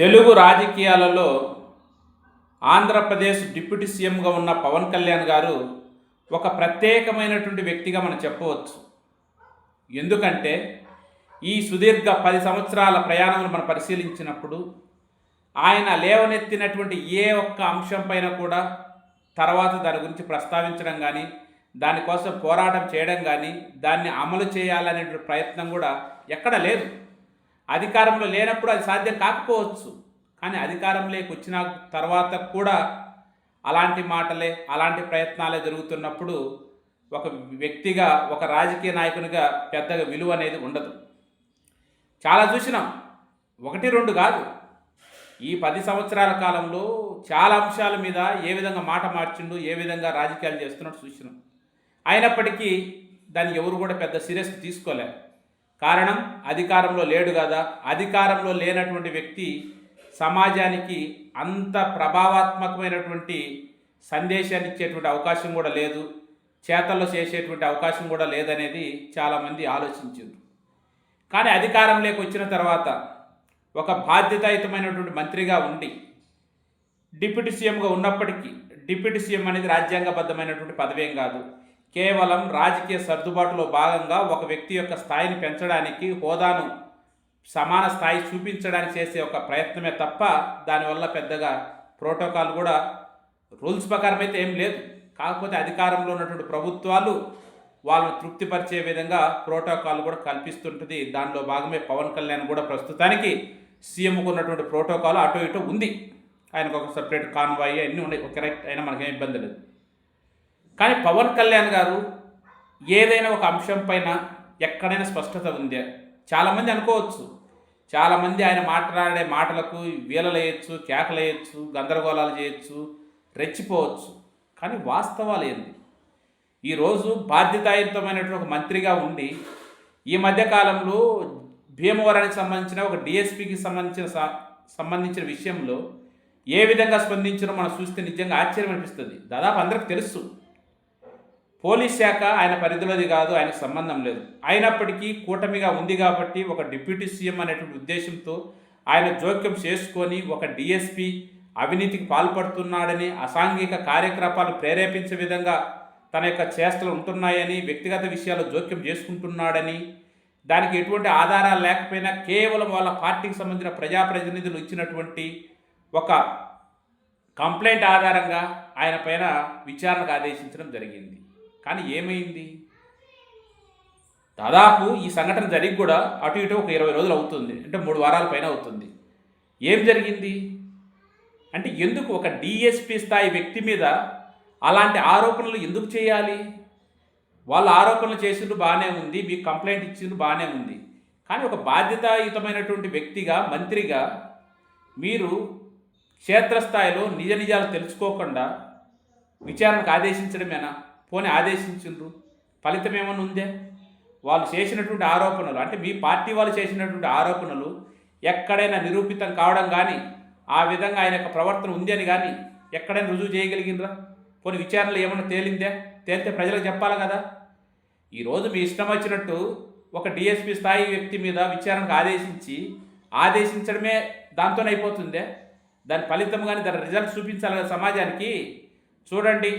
తెలుగు రాజకీయాలలో ఆంధ్రప్రదేశ్ డిప్యూటీ సీఎంగా ఉన్న పవన్ కళ్యాణ్ గారు ఒక ప్రత్యేకమైనటువంటి వ్యక్తిగా మనం చెప్పవచ్చు. ఎందుకంటే ఈ సుదీర్ఘ పది సంవత్సరాల ప్రయాణం మనం పరిశీలించినప్పుడు ఆయన లేవనెత్తినటువంటి ఏ ఒక్క అంశం పైన కూడా తర్వాత దాని గురించి ప్రస్తావించడం కానీ దానికోసం పోరాటం చేయడం కానీ దాన్ని అమలు చేయాలనే ప్రయత్నం కూడా ఎక్కడ లేదు. అధికారంలో లేనప్పుడు అది సాధ్యం కాకపోవచ్చు. కానీ అధికారంలోకి వచ్చిన తర్వాత కూడా అలాంటి మాటలే అలాంటి ప్రయత్నాలే జరుగుతున్నప్పుడు ఒక వ్యక్తిగా ఒక రాజకీయ నాయకునిగా పెద్దగా విలువ అనేది ఉండదు. చాలా చూసినాం. ఒకటి రెండు కాదు. ఈ పది సంవత్సరాల కాలంలో చాలా అంశాల మీద ఏ విధంగా మాట మార్చిండు ఏ విధంగా రాజకీయాలు చేస్తున్నట్టు చూసినాం. అయినప్పటికీ దాన్ని ఎవరు కూడా పెద్ద సీరియస్గా తీసుకోలేరు కారణం అధికారంలో లేడు కదా. అధికారంలో లేనటువంటి వ్యక్తి సమాజానికి అంత ప్రభావాత్మకమైనటువంటి సందేశాన్ని ఇచ్చేటువంటి అవకాశం కూడా లేదు. చేతల్లో చేసేటువంటి అవకాశం కూడా లేదనేది చాలామంది ఆలోచించారు కానీ అధికారంలోకి వచ్చిన తర్వాత ఒక బాధ్యతాయుతమైనటువంటి మంత్రిగా ఉండి డిప్యూటీ సీఎంగా ఉన్నప్పటికీ డిప్యూటీ సీఎం అనేది రాజ్యాంగబద్ధమైనటువంటి పదవేం కాదు. కేవలం రాజకీయ సర్దుబాటులో భాగంగా ఒక వ్యక్తి యొక్క స్థాయిని పెంచడానికి హోదాను సమాన స్థాయి చూపించడానికి చేసే ఒక ప్రయత్నమే తప్ప దానివల్ల పెద్దగా ప్రోటోకాల్ కూడా రూల్స్ ప్రకారం అయితే ఏం లేదు. కాకపోతే అధికారంలో ఉన్నటువంటి ప్రభుత్వాలు వాళ్ళని తృప్తిపరిచే విధంగా ప్రోటోకాల్ కూడా కల్పిస్తుంటుంది. దానిలో భాగమే పవన్ కళ్యాణ్ కూడా ప్రస్తుతానికి సీఎంకు ఉన్నటువంటి ప్రోటోకాల్ అటు ఇటు ఉంది. ఆయనకు ఒక సపరేట్ కాన్వాయ్ అన్నీ ఉన్నాయి. ఒక కరెక్ట్ అయినా మనకేం ఇబ్బంది లేదు. కానీ పవన్ కళ్యాణ్ గారు ఏదైనా ఒక అంశం పైన ఎక్కడైనా స్పష్టత ఉందే. చాలామంది అనుకోవచ్చు. చాలామంది ఆయన మాట్లాడే మాటలకు వేలలేయచ్చు కేకలేయచ్చు గందరగోళాలు చేయొచ్చు రెచ్చిపోవచ్చు. కానీ వాస్తవాలు ఏంది? ఈరోజు బాధ్యతాయుతమైనటువంటి ఒక మంత్రిగా ఉండి ఈ మధ్యకాలంలో భీమవరానికి సంబంధించిన ఒక డిఎస్పికి సంబంధించిన సంబంధించిన విషయంలో ఏ విధంగా స్పందించారో మనం చూస్తే నిజంగా ఆశ్చర్యం అనిపిస్తుంది. దాదాపు అందరికి తెలుసు. పోలీస్ శాఖ ఆయన పరిధిలోది కాదు ఆయనకు సంబంధం లేదు. అయినప్పటికీ కూటమిగా ఉంది కాబట్టి ఒక డిప్యూటీ సీఎం అనేటువంటి ఉద్దేశంతో ఆయన జోక్యం చేసుకొని ఒక డిఎస్పి అవినీతికి పాల్పడుతున్నాడని అసాంఘిక కార్యకలాపాలు ప్రేరేపించే విధంగా తన యొక్క చేష్టలు ఉంటున్నాయని వ్యక్తిగత విషయాలు జోక్యం చేసుకుంటున్నాడని దానికి ఎటువంటి ఆధారాలు లేకపోయినా కేవలం వాళ్ళ పార్టీకి సంబంధించిన ప్రజాప్రతినిధులు ఇచ్చినటువంటి ఒక కంప్లైంట్ ఆధారంగా ఆయన పైన విచారణకు ఆదేశించడం జరిగింది. కానీ ఏమైంది? దాదాపు ఈ సంఘటన జరిగి కూడా అటు ఇటు ఒక ఇరవై రోజులు అవుతుంది. అంటే మూడు వారాల పైన అవుతుంది. ఏం జరిగింది? అంటే ఎందుకు ఒక డిఎస్పి స్థాయి వ్యక్తి మీద అలాంటి ఆరోపణలు ఎందుకు చేయాలి? వాళ్ళ ఆరోపణలు చేసిండ్రు బాగానే ఉంది మీకు కంప్లైంట్ ఇచ్చిండ్రు బాగానే ఉంది. కానీ ఒక బాధ్యతాయుతమైనటువంటి వ్యక్తిగా మంత్రిగా మీరు క్షేత్రస్థాయిలో నిజ నిజాలు తెలుసుకోకుండా విచారణకు ఆదేశించడమేనా? పోనీ ఆదేశించిండ్రు? ఫలితం ఏమైనా ఉందే? వాళ్ళు చేసినటువంటి ఆరోపణలు అంటే మీ పార్టీ వాళ్ళు చేసినటువంటి ఆరోపణలు ఎక్కడైనా నిరూపితం కావడం కానీ ఆ విధంగా ఆయన యొక్క ప్రవర్తన ఉంది అని కానీ ఎక్కడైనా రుజువు చేయగలిగినరా పోనీ విచారణలు ఏమైనా తేలిందే? తేలితే ప్రజలకు చెప్పాలి కదా. ఈరోజు మీ ఇష్టం వచ్చినట్టు ఒక డిఎస్పీ స్థాయి వ్యక్తి మీద విచారణకు ఆదేశించి ఆదేశించడమే దాంతోనే అయిపోతుందే? దాని ఫలితం కానీ దాని రిజల్ట్ చూపించాలి కదా సమాజానికి. చూడండి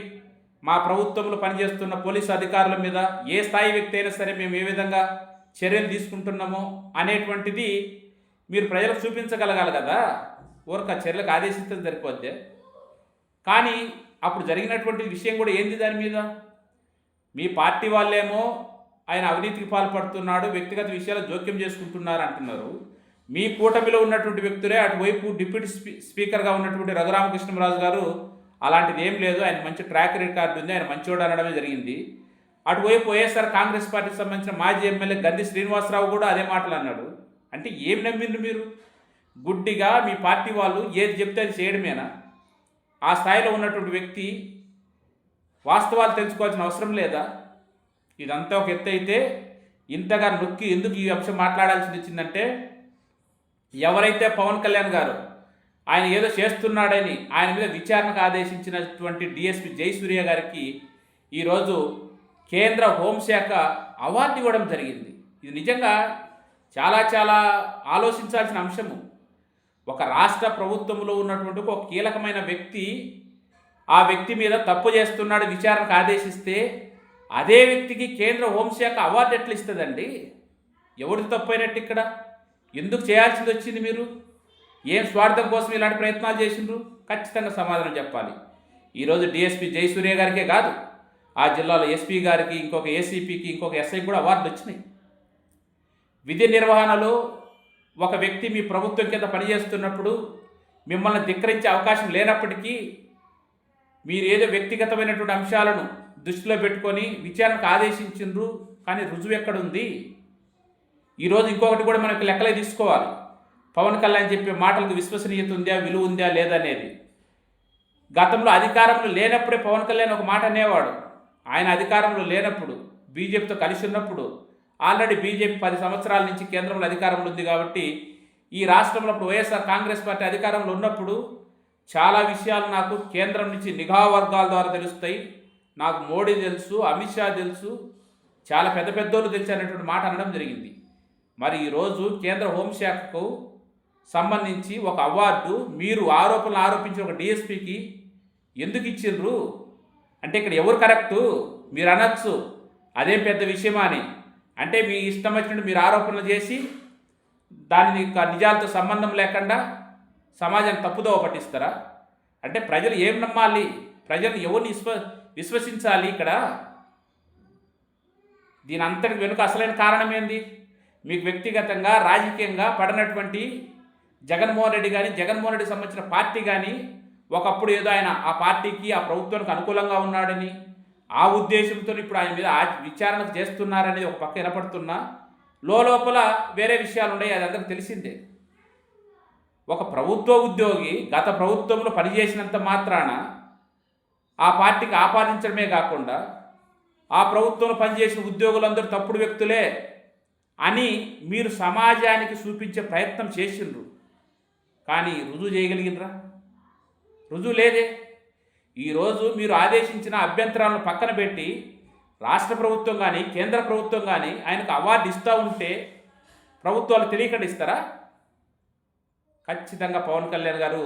మా ప్రభుత్వంలో పనిచేస్తున్న పోలీసు అధికారుల మీద ఏ స్థాయి వ్యక్తి అయినా సరే మేము ఏ విధంగా చర్యలు తీసుకుంటున్నామో అనేటువంటిది మీరు ప్రజలకు చూపించగలగాలి కదా. ఊరక చర్యలకు ఆదేశిస్తే సరిపోద్ది. కానీ అప్పుడు జరిగినటువంటి విషయం కూడా ఏంది దాని మీద? మీ పార్టీ వాళ్ళేమో ఆయన అవినీతికి పాల్పడుతున్నాడు వ్యక్తిగత విషయాలు జోక్యం చేసుకుంటున్నారు అంటున్నారు. మీ కూటమిలో ఉన్నటువంటి వ్యక్తులే అటువైపు డిప్యూటీ స్పీ స్పీకర్గా ఉన్నటువంటి రఘురామకృష్ణరాజు గారు అలాంటిది ఏం లేదు. ఆయన మంచి ట్రాక్ రికార్డు ఉంది. ఆయన మంచివాడు అనడమే జరిగింది. అటువైపు వైఎస్ఆర్ కాంగ్రెస్ పార్టీకి సంబంధించిన మాజీ ఎమ్మెల్యే గంది శ్రీనివాసరావు కూడా అదే మాటలు అన్నాడు. అంటే ఏం నమ్మిండ్రు మీరు? గుడ్డిగా మీ పార్టీ వాళ్ళు ఏది చెప్తే అది చేయడమేనా? ఆ స్థాయిలో ఉన్నటువంటి వ్యక్తి వాస్తవాలు తెలుసుకోవాల్సిన అవసరం లేదా? ఇదంతా ఒక ఎత్తు అయితే ఇంతగా నొక్కి ఎందుకు ఈ అంశం మాట్లాడాల్సి వచ్చిందంటే ఎవరైతే పవన్ కళ్యాణ్ గారు ఆయన ఏదో చేస్తున్నాడని ఆయన మీద విచారణకు ఆదేశించినటువంటి డిఎస్పి జయసూర్య గారికి ఈరోజు కేంద్ర హోంశాఖ అవార్డు ఇవ్వడం జరిగింది. ఇది నిజంగా చాలా చాలా ఆలోచించాల్సిన అంశము. ఒక రాష్ట్ర ప్రభుత్వంలో ఉన్నటువంటి ఒక కీలకమైన వ్యక్తి ఆ వ్యక్తి మీద తప్పు చేస్తున్నాడు విచారణకు ఆదేశిస్తే అదే వ్యక్తికి కేంద్ర హోంశాఖ అవార్డు ఎట్లా ఇస్తుందండి? ఎవరికి తప్పైనట్టు ఇక్కడ? ఎందుకు చేయాల్సింది వచ్చింది మీరు? ఏం స్వార్థం కోసం ఇలాంటి ప్రయత్నాలు చేసిండ్రు? ఖచ్చితంగా సమాధానం చెప్పాలి. ఈరోజు డిఎస్పీ జయసూర్య గారికే కాదు ఆ జిల్లాలో ఎస్పీ గారికి ఇంకొక ఏసీపీకి ఇంకొక ఎస్ఐ కూడా అవార్డులు వచ్చినాయి. విధి నిర్వహణలో ఒక వ్యక్తి మీ ప్రభుత్వం కింద పనిచేస్తున్నప్పుడు మిమ్మల్ని ధిక్కరించే అవకాశం లేనప్పటికీ మీరు ఏదో వ్యక్తిగతమైనటువంటి అంశాలను దృష్టిలో పెట్టుకొని విచారణకు ఆదేశించిండ్రు కానీ రుజువు ఎక్కడుంది? ఈరోజు ఇంకొకటి కూడా మనకి లెక్కలే తీసుకోవాలి. పవన్ కళ్యాణ్ చెప్పే మాటలకు విశ్వసనీయత ఉందా విలువ ఉందా లేదనేది. గతంలో అధికారంలో లేనప్పుడే పవన్ కళ్యాణ్ ఒక మాట అనేవాడు. ఆయన అధికారంలో లేనప్పుడు బీజేపీతో కలిసి ఉన్నప్పుడు ఆల్రెడీ బీజేపీ పది సంవత్సరాల నుంచి కేంద్రంలో అధికారంలో ఉంది కాబట్టి ఈ రాష్ట్రంలో ఇప్పుడు వైఎస్ఆర్ కాంగ్రెస్ పార్టీ అధికారంలో ఉన్నప్పుడు చాలా విషయాలు నాకు కేంద్రం నుంచి నిఘా వర్గాల ద్వారా తెలుస్తాయి. నాకు మోడీ తెలుసు అమిత్ షా తెలుసు చాలా పెద్ద పెద్దోళ్ళు తెలుసు అనేటువంటి మాట అనడం జరిగింది. మరి ఈరోజు కేంద్ర హోంశాఖకు సంబంధించి ఒక అవార్డు మీరు ఆరోపణలు ఆరోపించిన ఒక డిఎస్పికి ఎందుకు ఇచ్చిండ్రు? అంటే ఇక్కడ ఎవరు కరెక్టు? మీరు అనొచ్చు. అదేం పెద్ద విషయమా అని. అంటే మీ ఇష్టం వచ్చినట్టు మీరు ఆరోపణలు చేసి దానిని నిజాలతో సంబంధం లేకుండా సమాజాన్ని తప్పుదోవ పట్టిస్తారా? అంటే ప్రజలు ఏం నమ్మాలి? ప్రజలు ఎవరిని విశ్వ విశ్వసించాలి ఇక్కడ? దీని అంతటి వెనుక అసలైన కారణం ఏంది? మీకు వ్యక్తిగతంగా రాజకీయంగా పడినటువంటి జగన్మోహన్ రెడ్డి కానీ జగన్మోహన్ రెడ్డి సంబంధించిన పార్టీ కానీ ఒకప్పుడు ఏదో ఆయన ఆ పార్టీకి ఆ ప్రభుత్వానికి అనుకూలంగా ఉన్నాడని ఆ ఉద్దేశంతో ఇప్పుడు ఆయన మీద ఆ విచారణ చేస్తున్నారనేది ఒక పక్క వినపడుతున్నా లోపల వేరే విషయాలు ఉన్నాయి అది అందరికి తెలిసిందే. ఒక ప్రభుత్వ ఉద్యోగి గత ప్రభుత్వంలో పనిచేసినంత మాత్రాన ఆ పార్టీకి ఆపాదించడమే కాకుండా ఆ ప్రభుత్వంలో పనిచేసిన ఉద్యోగులందరూ తప్పుడు వ్యక్తులే అని మీరు సమాజానికి చూపించే ప్రయత్నం చేసిండ్రు. కానీ రుజువు చేయగలిగినరా రుజువు లేదే. ఈరోజు మీరు ఆదేశించిన అభ్యంతరాలను పక్కన పెట్టి రాష్ట్ర ప్రభుత్వం కానీ కేంద్ర ప్రభుత్వం కానీ ఆయనకు అవార్డు ఇస్తూ ఉంటే ప్రభుత్వాలు తెలియకుండా ఇస్తారా ఖచ్చితంగా పవన్ కళ్యాణ్ గారు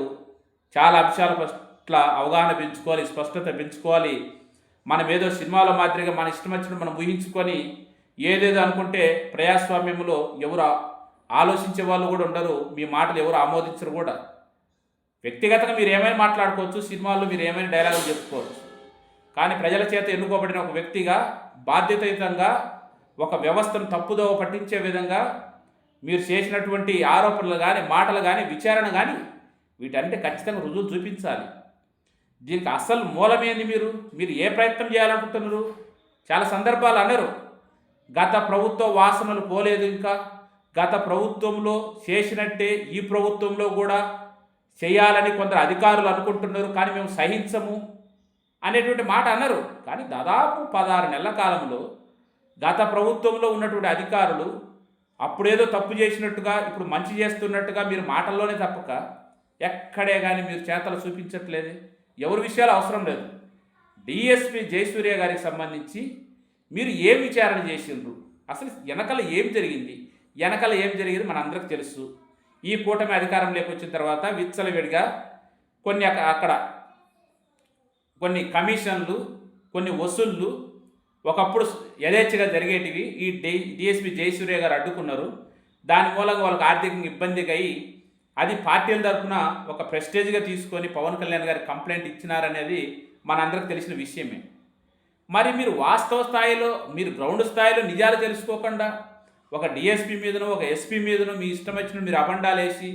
చాలా అంశాల పట్ల అవగాహన పెంచుకోవాలి స్పష్టత పెంచుకోవాలి. మనం ఏదో సినిమాల మాదిరిగా మన ఇష్టం వచ్చినట్టు మనం ఊహించుకొని ఏదేదో అనుకుంటే ప్రజాస్వామ్యంలో ఎవరు ఆలోచించే వాళ్ళు కూడా ఉండరు. మీ మాటలు ఎవరు ఆమోదించరు కూడా. వ్యక్తిగతంగా మీరు ఏమైనా మాట్లాడుకోవచ్చు సినిమాల్లో మీరు ఏమైనా డైలాగులు చెప్పుకోవచ్చు. కానీ ప్రజల చేత ఎన్నుకోబడిన ఒక వ్యక్తిగా బాధ్యతాయుతంగా ఒక వ్యవస్థను తప్పుదోవ పట్టించే విధంగా మీరు చేసినటువంటి ఆరోపణలు కానీ మాటలు కానీ విచారణ కానీ వీటంటే ఖచ్చితంగా రుజువు చూపించాలి. దీనికి అసలు మూలమేంది మీరు? మీరు ఏ ప్రయత్నం చేయాలనుకుంటున్నారు? చాలా సందర్భాలు అన్నారు. గత ప్రభుత్వ వాసనలు పోలేదు ఇంకా. గత ప్రభుత్వంలో చేసినట్టే ఈ ప్రభుత్వంలో కూడా చేయాలని కొందరు అధికారులు అనుకుంటున్నారు కానీ మేము సహించము అనేటువంటి మాట అన్నారు. కానీ దాదాపు పదహారు నెలల కాలంలో గత ప్రభుత్వంలో ఉన్నటువంటి అధికారులు అప్పుడేదో తప్పు చేసినట్టుగా ఇప్పుడు మంచి చేస్తున్నట్టుగా మీరు మాటల్లోనే తప్పక ఎక్కడే కానీ మీరు చేతలు చూపించట్లేదు. ఎవరి విషయాలు అవసరం లేదు. డిఎస్పి జయసూర్య గారికి సంబంధించి మీరు ఏం విచారణ చేసిండ్రు? అసలు వెనకల ఏం జరిగింది? వెనకల ఏం జరిగింది మనందరికి తెలుసు. ఈ కూటమి అధికారంలోకి వచ్చిన తర్వాత విచ్చలవిడిగా కొన్ని అక్కడ కొన్ని కమిషన్లు కొన్ని వసూళ్ళు ఒకప్పుడు యథేచ్ఛగా జరిగేటివి ఈ డి డిఎస్పి జయసూర్య గారు అడ్డుకున్నారు. దాని మూలంగా వాళ్ళకి ఆర్థికంగా ఇబ్బందిగా అయ్యి అది పార్టీల తరఫున ఒక ప్రెస్టేజ్గా తీసుకొని పవన్ కళ్యాణ్ గారు కంప్లైంట్ ఇచ్చినారనేది మనందరికి తెలిసిన విషయమే. మరి మీరు వాస్తవ స్థాయిలో మీరు గ్రౌండ్ స్థాయిలో నిజాలు తెలుసుకోకుండా ఒక డిఎస్పీ మీదనో ఒక ఎస్పీ మీదనో మీ ఇష్టం వచ్చిన మీరు అబండాలేసి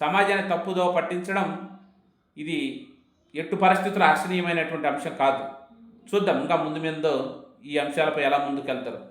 సమాజాన్ని తప్పుదో పట్టించడం ఇది ఎట్టు పరిస్థితులు హర్షణీయమైనటువంటి అంశం కాదు. చూద్దాం ఇంకా ముందు మీద ఈ అంశాలపై ఎలా ముందుకెళ్తారు.